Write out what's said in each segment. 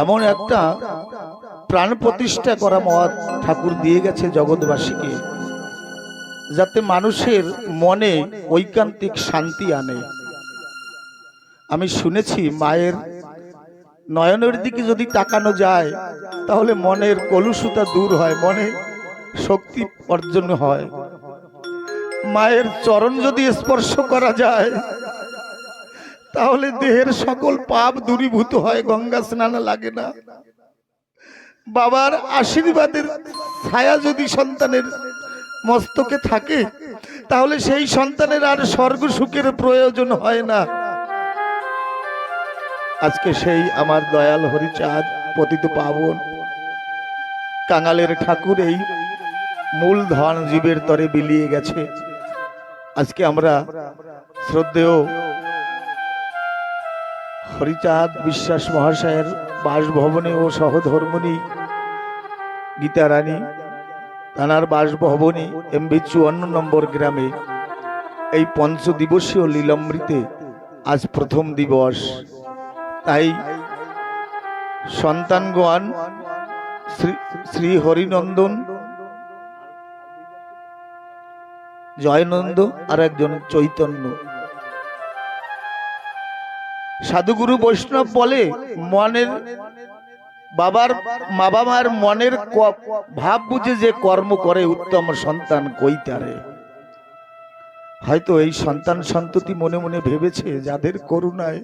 এমন একটা প্রাণ প্রতিষ্ঠা করা মহাৎ ঠাকুর দিয়ে গেছে জগৎবাসীকে, যাতে মানুষের মনে ঐকান্তিক শান্তি আনে। আমি শুনেছি মায়ের নয়নের দিকে যদি তাকানো যায়, তাহলে মনের কলুষতা দূর হয়, মনে শক্তি অর্জন হয়। মায়ের চরণ যদি স্পর্শ করা যায় তাহলে দেহের সকল পাপ দূরীভূত হয়, গঙ্গা স্নান লাগে না। বাবার আশীর্বাদের ছায়া যদি সন্তানের মস্তকে থাকে, তাহলে সেই সন্তানের আর স্বর্গ সুখের প্রয়োজন হয় না। আজকে সেই আমার দয়াল হরিচাঁদ, পতিত পাবন, কাঙালের ঠাকুর এই মূল ধন জীবের তরে বিলিয়ে গেছে। আজকে আমরা শ্রদ্ধেয় হরিচাঁদ বিশ্বাস মহাশয়ের বাসভবনে ও সহধর্মণী গীতারানী, তানার বাসভবনে এমবি চুয়ান্ন নম্বর গ্রামে এই পঞ্চ দিবসীয় লীলামৃতে আজ প্রথম দিবস। তাই সন্তানগণ শ্রী শ্রী হরিনন্দন, জয়নন্দ আর একজন চৈতন্য সাধুগুরু বৈষ্ণব বলে মনের বাবার মা বাবার মনের ভাব বুঝে যে কর্ম করে উত্তম সন্তান কইতারে হয়তো এই সন্তান সন্ততি মনে মনে ভেবেছে, যাদের করুণায়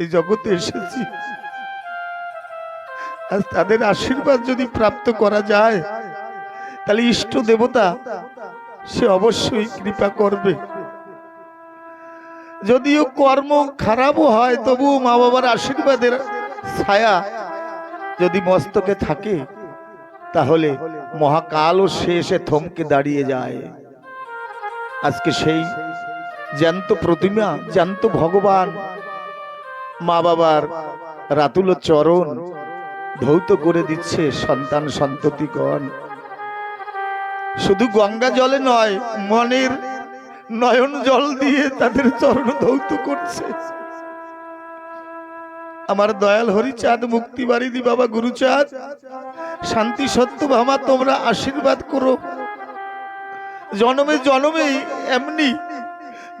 এই জগতে এসেছি আজ তাদের আশীর্বাদ যদি প্রাপ্ত করা যায়, তাহলে ইষ্ট দেবতা সে অবশ্যই কৃপা করবে। যদিও কর্ম খারাপও হয়, তবুও মা বাবার আশীর্বাদের ছায়া যদি মস্তকে থাকে, তাহলে মহাকালও সে এসে থমকে দাঁড়িয়ে যায়। আজকে সেই জ্যান্ত প্রতিমা, জ্যান্ত ভগবান মা বাবার রাতুল চরণ ধৌত করে দিচ্ছে সন্তান সন্ততিগণ। শুধু গঙ্গা জলে নয়, মনের নয়ন জল দিয়ে তাদের চরণ ধৌত করছে। আমার দয়াল হরিচাঁদ মুক্তি বাড়িদি বাবা গুরুচাঁদ, শান্তি সত্য ভামা তোমরা আশীর্বাদ করো। জনমে জনমে এমনি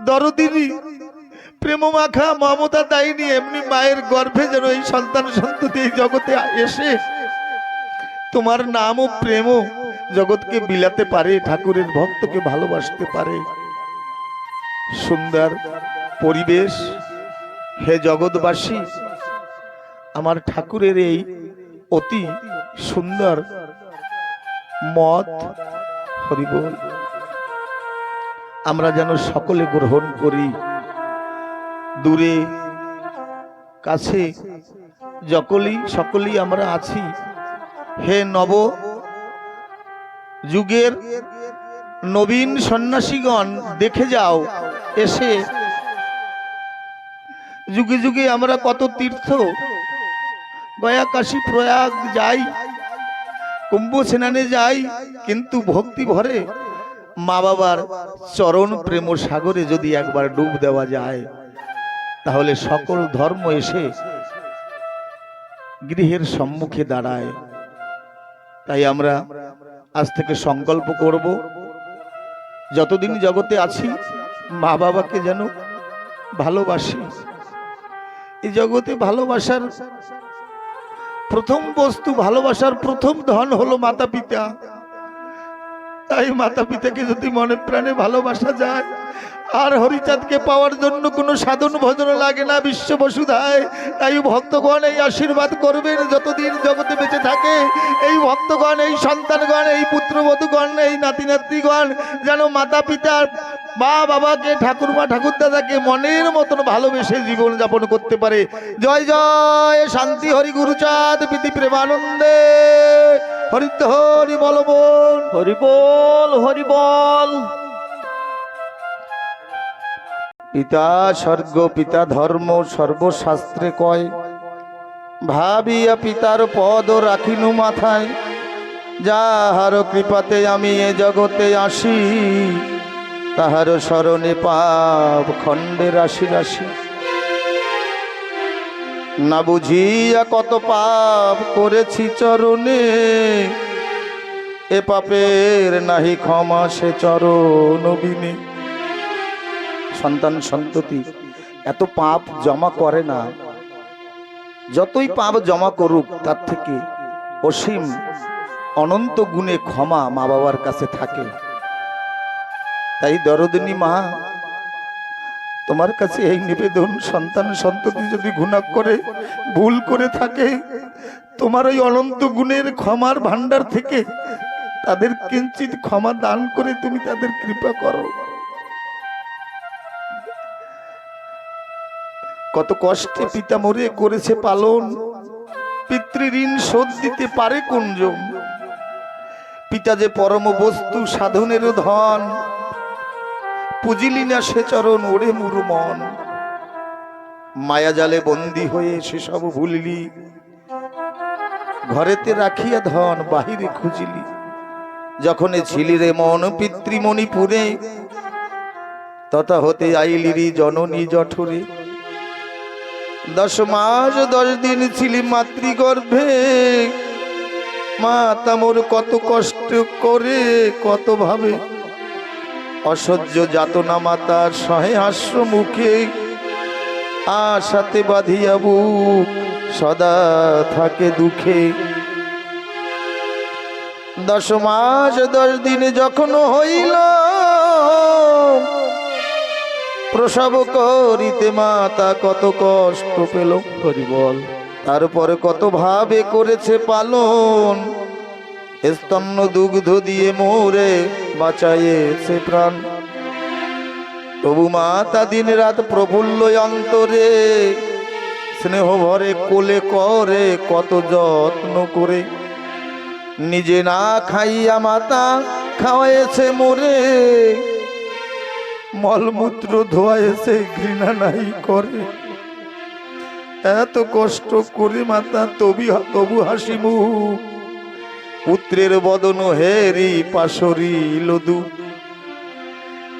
দরদিনী প্রেম মাখা মমতা দায়নি, এমনি মায়ের গর্ভে যেন এই সন্তান সন্ততি এই জগতে এসে। তোমার নাম ও প্রেম জগৎকে বিলাতে পারে, ঠাকুরের ভক্তকে ভালোবাসতে পারে। সুন্দর পরিবেশ। হে জগৎবাসী, আমার ঠাকুরের এই অতি সুন্দর মত হরিবল আমরা যেন সকলে গ্রহণ করি। দূরে, কাছে, যকলি সকলেই আমরা আছি। হে নব যুগের নবীন সন্ন্যাসীগণ, দেখে যাও এসে যুগে যুগে আমরা কত তীর্থ গয়া কাশী প্রয়াগ যাই, কুম্ভ স্নানে যাই, কিন্তু ভক্তি ভরে মা বাবার চরণ প্রেম সাগরে যদি একবার ডুব দেওয়া যায়, তাহলে সকল ধর্ম এসে গৃহের সম্মুখে দাঁড়ায়। তাই আমরা আজ থেকে সংকল্প করব, যতদিন জগতে আছি মা বাবাকে যেন ভালোবাসি। এই জগতে ভালোবাসার প্রথম বস্তু, ভালোবাসার প্রথম ধন হলো মাতা পিতা তাই মাতা পিতাকে যদি মনে প্রাণে ভালোবাসা যায়, আর হরিচাঁদকে পাওয়ার জন্য কোনো সাধন ভজন লাগে না বিশ্ব বসুধায়। তাই ভক্তগণ এই আশীর্বাদ করবেন যতদিন জগতে বেঁচে থাকে। এই ভক্তগণ, এই সন্তানগণ, এই পুত্রবধূগণ, এই নাতি নাতৃগণ যেন মাতা পিতার মা বাবাকে ঠাকুরমা ঠাকুরদাদাকে মনের মতন ভালোবেসে জীবন যাপন করতে পারে। জয় জয় শান্তি হরি গুরুচাঁদ প্রীতি প্রেমানন্দে। হরিত হরি বল বল। হরি বল হরি বল। পিতা স্বর্গ পিতা ধর্ম সর্বশাস্ত্রে কয় ভাবিয়া পিতার পদ রাখিনু মাথায় যাহার কৃপাতে আমি এ জগতে আসি। তাহার স্মরণে পাপ খণ্ডে রাশি রাশি। না বুঝিয়া কত পাপ করেছি চরণে, এ পাপের নাহি ক্ষমা সে চরণ বিনে। সন্তান সন্ততি, এত পাপ জমা করে না। যতই পাপ জমা করুক, তার থেকে অসীম অনন্ত গুণে ক্ষমা মা বাবার কাছে থাকে। তাই দরদিনী মা। তোমার কাছে এই নিবেদন সন্তান সন্ততি যদি গুণা করে ভুল করে থাকে তোমার ওই অনন্ত গুণের ক্ষমার ভান্ডার থেকে তাদের কিঞ্চিত ক্ষমা দান করে তুমি তাদের কৃপা করো। কত কষ্টে পিতা মরে করেছে পালন পিতৃঋণ শোধ দিতে পারে কোনজন পিতা যে পরম বস্তু সাধনের ধন পুজিলি না সে চরণ, ওরে মুরু মন। মায়াজালে বন্দি হয়ে সেসব ভুলিলি। ঘরেতে রাখিয়া ধন বাহিরে খুঁজিলি। যখন ছিলি রে মন পিতৃমণিপুরে, তথা হতে আইলিরি জননী জঠরে। দশ মাস দশ দিন ছিলি মাতৃগর্ভে। মা তামোর কত কষ্ট করে, কত ভাবে অসহ্য যাতনা মাতার সহে হাস্য মুখে আশাতে বাঁধিয়া বুক সদা থাকে দুঃখে। দশ মাস দশ দিন যখন হইল প্রসব করিতে মাতা কত কষ্ট পেল। বল। তারপরে কত ভাবে করেছে পালন। স্তন্য দুগ্ধ দিয়ে মোরে বাঁচাইয়েছে প্রাণ। তবু মাতা দিন রাত প্রফুল্ল অন্তরে, স্নেহ ভরে, কোলে করে, কত যত্ন করে। নিজে না খাইয়া মাতা খাওয়াইছে মোরে, মলমূত্র ধোয়াইছে ঘৃণা নাই করে। এত কষ্ট করে মাতা, তবি তবু হাসি মুখ। পুত্রের বদন হেরি পাশরি লদু।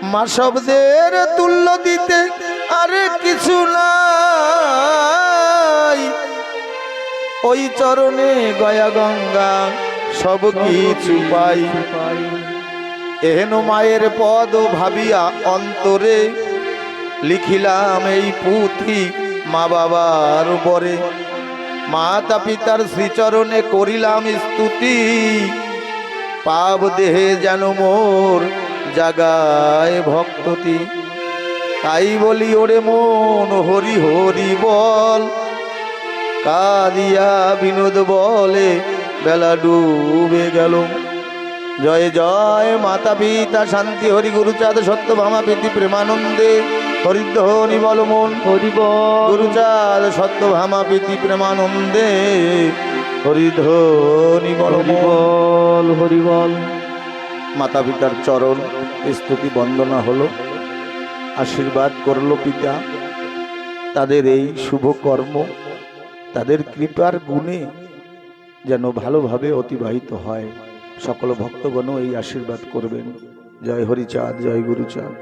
মা শব্দের তুল্য দিতে আর কিছু নাই। ওই চরণে গয়া গঙ্গা সব কিছু পাই। এহেন মায়ের পদ ভাবিয়া অন্তরে লিখিলাম এই পুঁথি মা বাবার বরে মাতা পিতার শ্রীচরণে করিলাম স্তুতি। পাব দেহে যেন মোর জাগায় ভক্ততি। তাই বলি, ওরে মন, হরি হরি বল। কাদিয়া বিনোদ বলে বেলা ডুবে গেল। জয় জয়, মাতা পিতা, শান্তি, হরি গুরুচাঁদ, সত্য, ভামা, প্রীতি, প্রেমানন্দে। হরিধ্বনি বল মন। হরি বল গুরুচাঁদ সত্য ভামা প্রীতি প্রেমানন্দে। হরিধ্বনি বল বল হরি বল মাতা পিতার চরণ স্তুতি বন্দনা হলো। আশীর্বাদ করল পিতা। তাদের এই শুভ কর্ম তাদের কৃপার গুণে যেন ভালোভাবে অতিবাহিত হয়। সকল ভক্তগণ এই আশীর্বাদ করবেন। জয় হরিচাঁদ জয় গুরুচাঁদ।